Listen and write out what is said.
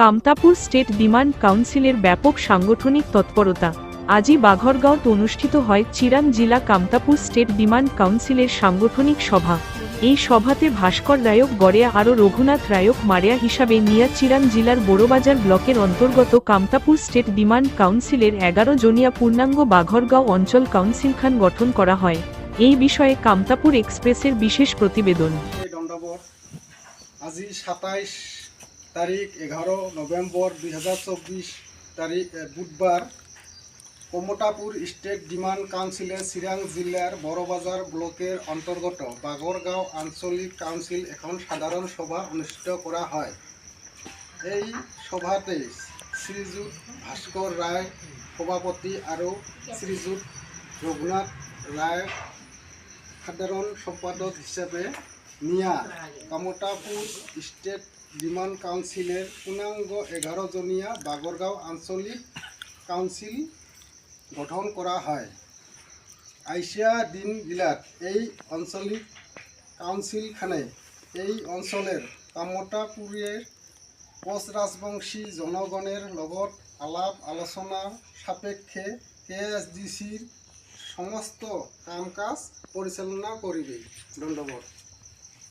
Kamtapur state demand কাউন্সিলের ব্যাপক সাংগঠনিক তৎপরতা। আজই বাঘরগাঁওত অনুষ্ঠিত হয় চিরাং জেলা কামতাপুর স্টেট ডিমান্ড কাউন্সিলের সাংগঠনিক সভা। এই সভাতে ভাস্কর রায়ক, গড়েয়া আরও রঘুনাথ রায়ক মারিয়া হিসাবে নিয়া চিরাং জেলার বড়বাজার ব্লকের অন্তর্গত কামতাপুর স্টেট ডিমান্ড কাউন্সিলের এগারো জনিয়া পূর্ণাঙ্গ বাঘরগাঁও অঞ্চল কাউন্সিল খান গঠন করা হয়। এই বিষয়ে কামতাপুর এক্সপ্রেসের বিশেষ প্রতিবেদন। আজি সাতাইশ তারিখ এঘারো নভেম্বর দুই হাজার চব্বিশ তারিখ বুধবার কমতাপুর স্টেট ডিমান্ড কাউন্সিলে চিৰাং জিলাৰ বড়বাজাৰ ব্লকের অন্তর্গত বাগরগাঁও আঞ্চলিক কাউন্সিল এখন সাধারণ সভা অনুষ্ঠিত করা হয়। এই সভাতে শ্রীযুত ভাস্কৰ ৰায় সভাপতি আৰু শ্ৰীযুত ৰঘুনাথ ৰায় সাধারণ সম্পাদক হিসেবে নিয়া কামতাপুর স্টেট ডিমান্ড কাউন্সিলের পূর্ণাঙ্গ এগারো জনীয়া বাগরগাঁও আঞ্চলিক কাউন্সিল গঠন করা হয়। আইসিয়া দিনগিলাত এই আঞ্চলিক কাউন্সিলখানে এই অঞ্চলের কামতাপুরের কোচ রাজবংশী জনগণের লগত আলাপ আলোচনার সাপেক্ষে কে এস ডি সির সমস্ত কাম কাজ পরিচালনা করিবে। ধন্যবাদ।